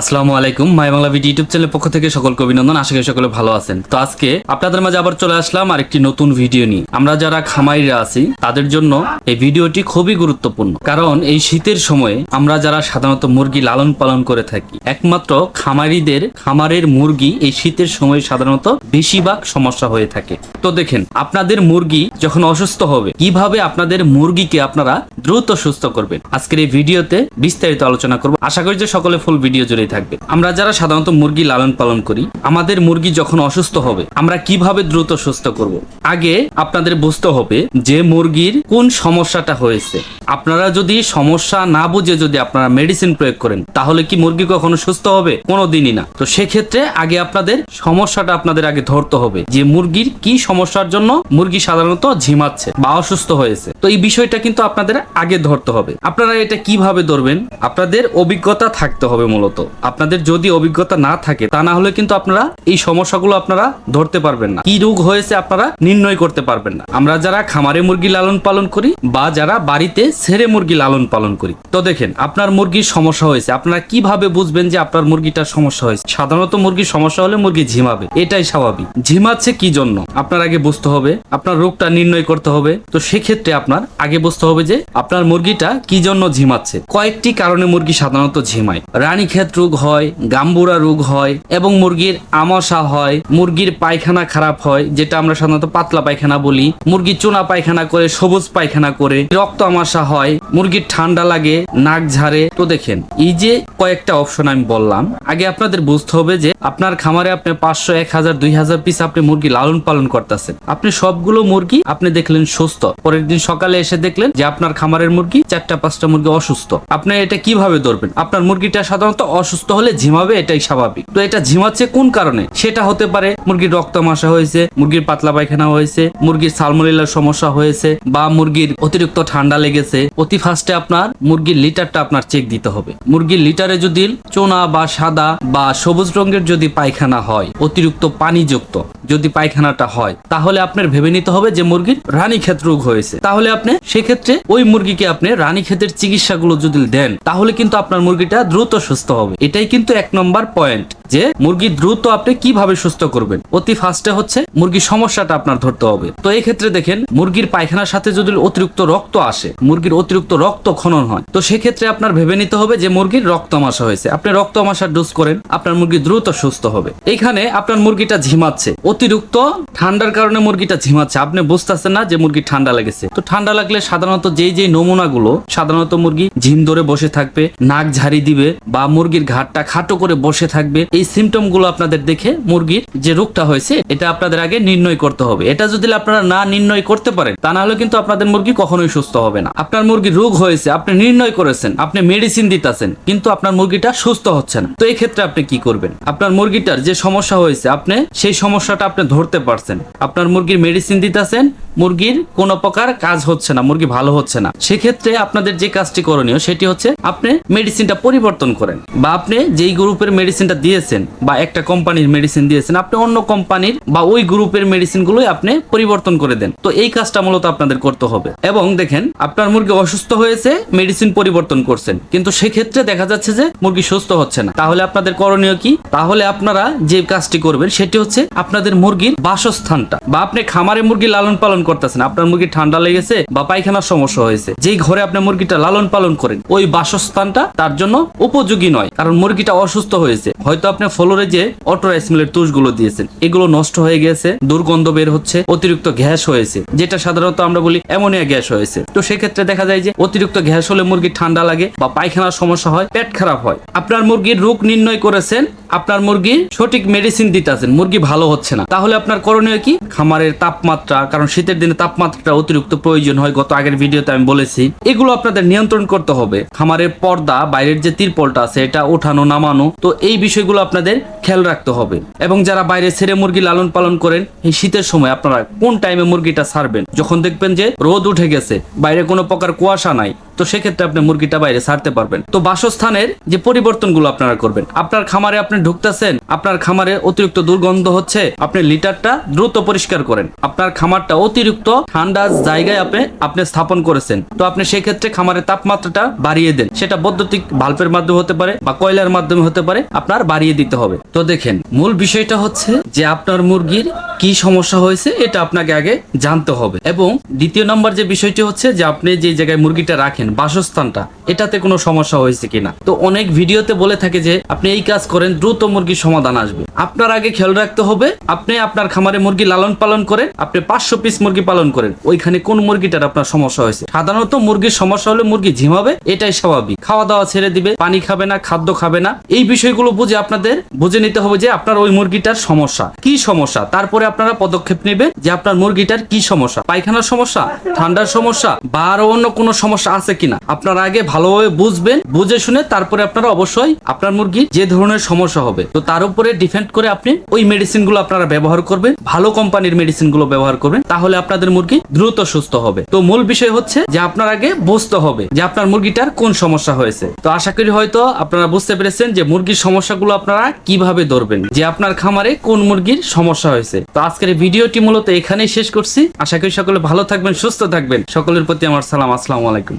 আসসালামু আলাইকুম, মাই Bangla video YouTube চ্যানেলের পক্ষ থেকে সকলকে অভিনন্দন, আশা করি সকলে ভালো আছেন। তো আজকে আপনাদের মাঝে আবার চলে আসলাম আরেকটি নতুন ভিডিও নিয়ে। আমরা যারা খামারিরা আছি, তাদের জন্য এই ভিডিওটি খুবই গুরুত্বপূর্ণ। কারণ এই শীতের সময়ে আমরা যারা সাধারণত মুরগি লালন পালন করে থাকি, একমাত্র খামারিদের, খামারের মুরগি এই শীতের সময় সাধারণত বেশিরভাগ সমস্যা হয়ে থাকে। তো দেখেন, আপনাদের মুরগি যখন অসুস্থ হবে, কীভাবে আপনাদের মুরগিকে আপনারা দ্রুত সুস্থ করবেন? আজকের এই ভিডিওতে বিস্তারিত আলোচনা করব। আশা করি যে সকলে ফুল ভিডিও জুড়েই থাকবে। আমরা যারা সাধারণত মুরগি লালন পালন করি, আমাদের মুরগি যখন অসুস্থ হবে, আমরা কীভাবে দ্রুত সুস্থ করব? আগে আপনাদের বুঝতে হবে যে মুরগির কোন সমস্যাটা হয়েছে। আপনারা যদি সমস্যা না বুঝে যদি আপনারা মেডিসিন প্রয়োগ করেন, তাহলে কি মুরগি কখনো সুস্থ হবে? কোনো দিনই না। তো সেক্ষেত্রে আগে আপনাদের সমস্যাটা আপনাদের আগে ধরতে হবে যে মুরগির কি সমস্যার জন্য মুরগি সাধারণত ঝিমাচ্ছে বা অসুস্থ হয়েছে। তো এই বিষয়টা কিন্তু আপনাদের আগে ধরতে হবে। আপনারা এটা কীভাবে ধরবেন? আপনাদের অভিজ্ঞতা থাকতে হবে মূলত। আপনাদের যদি অভিজ্ঞতা না থাকে, তা না হলে কিন্তু আপনারা এই সমস্যাগুলো আপনারা ধরতে পারবেন না। কি রোগ হয়েছে আপনারা নির্ণয় করতে পারবেন না। আমরা যারা খামারে মুরগি লালন পালন করি বা যারা বাড়িতে ছেড়ে মুরগি লালন পালন করি, তো দেখেন আপনার মুরগির সমস্যা হয়েছে। আপনারা কীভাবে বুঝবেন যে আপনার মুরগিটার সমস্যা হয়েছে? সাধারণত মুরগির সমস্যা হলে মুরগি ঝিমাবে। এটাই স্বাভাবিক। ঝিমাচ্ছে কি জন্য? আপনার আগে বুঝতে হবে, আপনার রোগটা নির্ণয় করতে হবে। তো সেক্ষেত্রে আপনার আগে বুঝতে হবে যে আপনার মুরগিটা কি জন্য ঝিমাচ্ছে? কয়েকটি কারণে মুরগি সাধারণত ঝিমায়। রানীক্ষেত রোগ হয়, গাম্বুরা রোগ হয় এবং মুরগির আমাশা হয়। মুরগির পায়খানা খারাপ হয়, যেটা আমরা সাধারণত পাতলা পায়খানা বলি। মুরগি চুনা পায়খানা করে, সবুজ পায়খানা করে, রক্ত আমাশা হয়, মুরগির ঠান্ডা লাগে, নাক ঝাড়ে। তো দেখেন, এই যে কয়েকটা অপশন আমি বললাম, আগে আপনাদের বুঝতে হবে যে আপনার খামারে আপনি পাঁচশো, এক হাজার, দুই হাজার পিস আপনি মুরগি লালন পালন করতেছেন। আপনি সবগুলো মুরগি আপনি দেখলেন সুস্থ। পরের দিন সকালে এসে দেখলেন যে আপনার খামারের মুরগি চারটা, পাঁচটা মুরগি অসুস্থ। আপনি এটা কীভাবে ধরবেন? আপনার মুরগিটা সাধারণত অসুস্থ হলে ঝিমাবে এটাই স্বাভাবিক। তো এটা ঝিমাচ্ছে কোন কারণে? সেটা হতে পারে মুরগির রক্ত মাসা হয়েছে, মুরগির পাতলা পায়খানা হয়েছে, মুরগির সালমোনেলার সমস্যা হয়েছে, বা মুরগির অতিরিক্ত ঠান্ডা লেগেছে। অতি ফার্স্টে আপনার মুরগির লিটারটা আপনার চেক দিতে হবে। মুরগির লিটারে যদি চোনা বা সাদা বা সবুজ রঙের যদি পায়খানা হয়, অতিরিক্ত পানিযুক্ত যদি পায়খানাটা হয়, তাহলে আপনার ভেবে নিতে হবে যে মুরগির রানী রানীক্ষেত রোগ হয়েছে। তাহলে আপনি সেক্ষেত্রে ওই মুরগিকে আপনি রানী রানীক্ষেতের চিকিৎসাগুলো যদি দেন, তাহলে কিন্তু আপনার মুরগিটা দ্রুত সুস্থ হবে। এটাই কিন্তু এক নম্বর পয়েন্ট যে মুরগি দ্রুত আপনি কীভাবে সুস্থ করবেন? অতি ফার্স্টে হচ্ছে মুরগির সমস্যাটা আপনার ধরতে হবে। তো এই ক্ষেত্রে দেখেন, মুরগির পায়খানার সাথে যদি অতিরিক্ত রক্ত আসে, মুরগির অতিরিক্ত রক্ত খনন হয়, তো সেক্ষেত্রে আপনার ভেবে নিতে হবে যে মুরগির রক্ত আমাশা হয়েছে। আপনি রক্ত আমাশার ডোজ করেন, আপনার মুরগি দ্রুত সুস্থ হবে। এখানে আপনার মুরগিটা ঝিমাচ্ছে। অতিরিক্ত ঠান্ডার কারণে মুরগিটা ঝিমাচ্ছে। আপনি বুঝতেছেন না যে মুরগি ঠান্ডা লেগেছে। তো ঠান্ডা লাগলে সাধারণত যেই যেই নমুনাগুলো, সাধারণত মুরগি ঝিম ধরে বসে থাকবে, নাক ঝাড়ি দিবে বা মুরগির ঘাটটা খাটো করে বসে থাকবে। এই সিমটমগুলো আপনাদের দেখে মুরগির যে রোগটা হয়েছে, এটা আপনাদের আগে নির্ণয় করতে হবে। এটা যদি আপনারা না নির্ণয় করতে পারেন, তা না হলে কিন্তু আপনাদের মুরগি কখনোই সুস্থ হবে না। আপনার মুরগির রোগ হয়েছে, আপনি নির্ণয় করেছেন, আপনি মেডিসিন দিতেছেন, কিন্তু আপনার মুরগিটা সুস্থ হচ্ছে না। তো এই ক্ষেত্রে আপনি কি করবেন? আপনার মুরগিটার যে সমস্যা হয়েছে, আপনি সেই সমস্যাটা আপনি ধরতে পারছেন। আপনার মুরগির মেডিসিন দিতেছেন মুরগির কোনো প্রকার কাজ হচ্ছে না, মুরগি ভালো হচ্ছে না। সেক্ষেত্রে আপনাদের যে কাজটি করণীয় সেটি হচ্ছে আপনি মেডিসিনটা পরিবর্তন করেন বা আপনি যেই গ্রুপের মেডিসিনটা দিয়েছেন বা একটা কোম্পানির মেডিসিন দিয়েছেন, আপনি অন্য কোম্পানির বা ওই গ্রুপের মেডিসিনগুলোই আপনি পরিবর্তন করে দেন। তো এই কাজটা মূলত আপনাদের করতে হবে। এবং দেখেন, আপনার মুরগি অসুস্থ হয়েছে মেডিসিন পরিবর্তন করছেন। কিন্তু সেক্ষেত্রে দেখা যাচ্ছে যে মুরগি সুস্থ হচ্ছে না। তাহলে আপনাদের করণীয় কি? তাহলে আপনারা যে কাজটি করবেন সেটি হচ্ছে আপনাদের মুরগির বাসস্থানটা বা আপনি খামারে মুরগি লালন পালন করতেছেন। আপনার মুরগি ঠান্ডা লেগেছে বা পায়খানার সমস্যা হয়েছে। যেই ঘরে আপনি মুরগিটা লালন পালন করেন, ওই বাসস্থানটা তার জন্য উপযোগী নয়। কারণ মুরগিটা অসুস্থ হয়েছে। হয়তো আপনি ফ্লোরে যে অটো রাইসমিলের তুষগুলো দিয়েছেন, এগুলো নষ্ট হয়ে গেছে, দুর্গন্ধ বের হচ্ছে, অতিরিক্ত গ্যাস হয়েছে, যেটা সাধারণত আমরা বলি অ্যামোনিয়া গ্যাস হয়েছে। তো সেক্ষেত্রে দেখা যায় যে অতিরিক্ত গ্যাস হলে মুরগি ঠান্ডা লাগে বা পায়খানার সমস্যা হয়, পেট খারাপ হয়। আপনার মুরগির রোগ নির্ণয় করেছেন আপনার মুরগি সঠিক মেডিসিন দিতেছেন, মুরগি ভালো হচ্ছে না। তাহলে আপনার করণীয় কি? খামারের তাপমাত্রা, কারণ শীতের দিনে তাপমাত্রাটা অতিরিক্ত প্রয়োজন হয়, গত আগের ভিডিওতে আমি বলেছি। এগুলো আপনাদের নিয়ন্ত্রণ করতে হবে। খামারের পর্দা, বাইরের যে তিরপলটা আছে, এটা ওঠানো নামানো, তো এই বিষয়গুলো আপনাদের খেয়াল রাখতে হবে। এবং যারা বাইরে ছেড়ে মুরগি লালন পালন করেন, এই শীতের সময় আপনারা কোন টাইমে মুরগিটা ছাড়বেন? যখন দেখবেন যে রোদ উঠে গেছে, বাইরে কোনো প্রকার কুয়াশা নাই তো সেক্ষেত্রে আপনি মুরগিটা বাইরে ছাড়তে পারবেন। তো বাসস্থানের যে পরিবর্তনগুলো আপনারা করবেন, আপনার খামারে আপনি ঢুকতেছেন, আপনার খামারে অতিরিক্ত দুর্গন্ধ হচ্ছে, আপনি লিটারটা দ্রুত পরিষ্কার করেন। আপনার খামারটা অতিরিক্ত ঠান্ডা জায়গায় আপনি আপনি স্থাপন করেছেন। তো আপনি সেক্ষেত্রে খামারের তাপমাত্রাটা বাড়িয়ে দেন। সেটা বৈদ্যুতিক ভাল্বের মাধ্যমে হতে পারে বা কয়লার মাধ্যমে হতে পারে, আপনার বাড়িয়ে দিতে হবে। তো দেখেন, মূল বিষয়টা হচ্ছে যে আপনার মুরগির কি সমস্যা হয়েছে, এটা আপনাকে আগে জানতে হবে। এবং দ্বিতীয় নম্বর যে বিষয়টি হচ্ছে যে আপনি যে জায়গায় মুরগিটা রাখেন বাসস্থানটা। এটাতে কোনো সমস্যা হয়েছে কিনা? তো অনেক ভিডিওতে বলে থাকে যে, আপনি এই কাজ করেন, দ্রুত মুরগির সমাধান আসবে। আপনার আগে খেয়াল রাখতে হবে, আপনি আপনার খামারে মুরগি লালন পালন করেন, আপনি পাঁচশো পিস মুরগি পালন করেন। ওইখানে কোন মুরগিটার আপনার সমস্যা হয়েছে? সাধারণত মুরগির সমস্যা হলে মুরগি ঝিমাবে, এটাই স্বাভাবিক। খাওয়া দাওয়া ছেড়ে দিবে, পানি খাবে না, খাদ্য খাবে না। এই বিষয়গুলো বুঝে আপনাদের, বুঝে নিতে হবে যে, আপনার ওই মুরগিটার সমস্যা। কি সমস্যা? তারপরে আপনারা পদক্ষেপ নেবেন যে, আপনার মুরগিটার কি সমস্যা? পায়খানার সমস্যা? ঠান্ডার সমস্যা? বা আরও অন্য কোনো সমস্যা আছে কিনা? আপনার আগে ভালোভাবে বুঝবেন, বুঝে শুনে তারপরে আপনারা অবশ্যই আপনার মুরগির যে ধরনের সমস্যা হবে, তো তার উপরে ডিপেন্ড করে আপনি ওই মেডিসিনগুলো আপনারা ব্যবহার করবেন, ভালো কোম্পানির মেডিসিনগুলো ব্যবহার করবেন, তাহলে আপনাদের মুরগি দ্রুত সুস্থ হবে। তো মূল বিষয় হচ্ছে যে আপনার আগে বুঝতে হবে যে আপনার মুরগিটার কোন সমস্যা হয়েছে। তো আশা করি হয়তো আপনারা বুঝতে পেরেছেন যে মুরগির সমস্যাগুলো আপনারা কীভাবে ধরবেন, যে আপনার খামারে কোন মুরগির সমস্যা হয়েছে। তো আজকের ভিডিওটি মূলত এখানেই শেষ করছি। আশা করি সকলে ভালো থাকবেন, সুস্থ থাকবেন। সকলের প্রতি আমার সালাম, আসসালামু আলাইকুম।